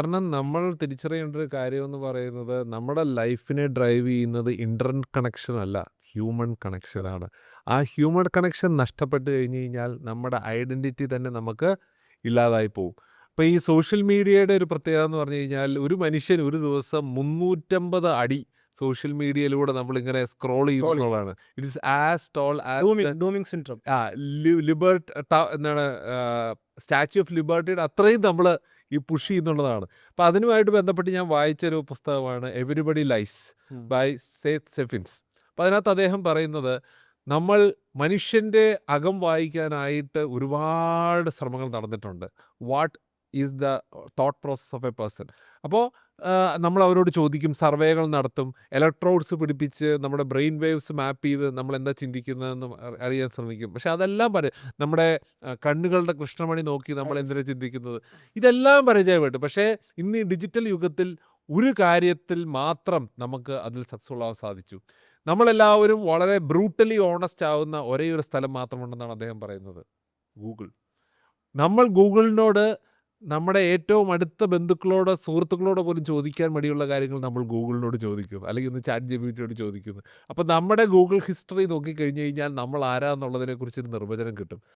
കാരണം നമ്മൾ തിരിച്ചറിയേണ്ട ഒരു കാര്യം എന്ന് പറയുന്നത് നമ്മുടെ ലൈഫിനെ ഡ്രൈവ് ചെയ്യുന്നത് ഇന്റർനെറ്റ് കണക്ഷൻ അല്ല ഹ്യൂമൻ കണക്ഷനാണ് ആ ഹ്യൂമൻ കണക്ഷൻ നഷ്ടപ്പെട്ട് കഴിഞ്ഞ് കഴിഞ്ഞാൽ നമ്മുടെ ഐഡന്റിറ്റി തന്നെ നമുക്ക് ഇല്ലാതായി പോകും. അപ്പോൾ ഈ സോഷ്യൽ മീഡിയയുടെ ഒരു പ്രത്യേകത എന്ന് പറഞ്ഞു കഴിഞ്ഞാൽ ഒരു മനുഷ്യൻ ഒരു ദിവസം മുന്നൂറ്റമ്പത് അടി സോഷ്യൽ മീഡിയയിലൂടെ നമ്മൾ ഇങ്ങനെ സ്ക്രോൾ ചെയ്യുന്നതാണ് it's it is as tall as liberty എന്താണ് സ്റ്റാച്യു ഓഫ് ലിബർട്ടിയുടെ അത്രയും നമ്മൾ ഈ പുഷ് ചെയ്യുന്നുള്ളതാണ്. അപ്പം അതിനുമായിട്ട് ബന്ധപ്പെട്ട് ഞാൻ വായിച്ചൊരു പുസ്തകമാണ് everybody lies by Seth Stephens അപ്പം അതിനകത്ത് അദ്ദേഹം പറയുന്നത് നമ്മൾ മനുഷ്യന്റെ അകം വായിക്കാനായിട്ട് ഒരുപാട് ശ്രമങ്ങൾ നടന്നിട്ടുണ്ട്. What is the thought process of a person അപ്പോൾ നമ്മൾ അവരോട് ചോദിക്കും സർവേകൾ നടത്തും ഇലക്ട്രോഡ്സ് പിടിപ്പിച്ച് നമ്മുടെ ബ്രെയിൻ വേവ്സ് മാപ്പ് ചെയ്ത് നമ്മൾ എന്താ ചിന്തിക്കുന്നതെന്ന് അറിയാൻ ശ്രമിക്കും. പക്ഷെ അതെല്ലാം പറയും നമ്മുടെ കണ്ണുകളുടെ കൃഷ്ണമണി നോക്കി നമ്മൾ. എന്തിനാ ചിന്തിക്കുന്നത്? ഇതെല്ലാം പരിചയപ്പെട്ടു പക്ഷേ ഇന്ന് ഈ ഡിജിറ്റൽ യുഗത്തിൽ ഒരു കാര്യത്തിൽ മാത്രം നമുക്ക് അതിൽ സക്സസ്ഫുൾ ആവാൻ സാധിച്ചു. നമ്മളെല്ലാവരും വളരെ ബ്രൂട്ടലി ഓണസ്റ്റ് ആവുന്ന ഒരേ ഒരു സ്ഥലം മാത്രമുണ്ടെന്നാണ് അദ്ദേഹം പറയുന്നത്. ഗൂഗിൾ. നമ്മൾ ഗൂഗിളിനോട് നമ്മുടെ ഏറ്റവും അടുത്ത ബന്ധുക്കളോട് സുഹൃത്തുക്കളോട് പോലും ചോദിക്കാൻ മടിയുള്ള കാര്യങ്ങൾ നമ്മൾ ഗൂഗിളിനോട് ചോദിക്കും. അല്ലെങ്കിൽ ഒന്ന് ചാറ്റ് ജിബിറ്റിയോട് ചോദിക്കുന്നു. അപ്പോൾ നമ്മുടെ ഗൂഗിൾ ഹിസ്റ്ററി നോക്കിക്കഴിഞ്ഞ് കഴിഞ്ഞാൽ നമ്മൾ ആരാന്നുള്ളതിനെക്കുറിച്ചൊരു നിർവചനം കിട്ടും.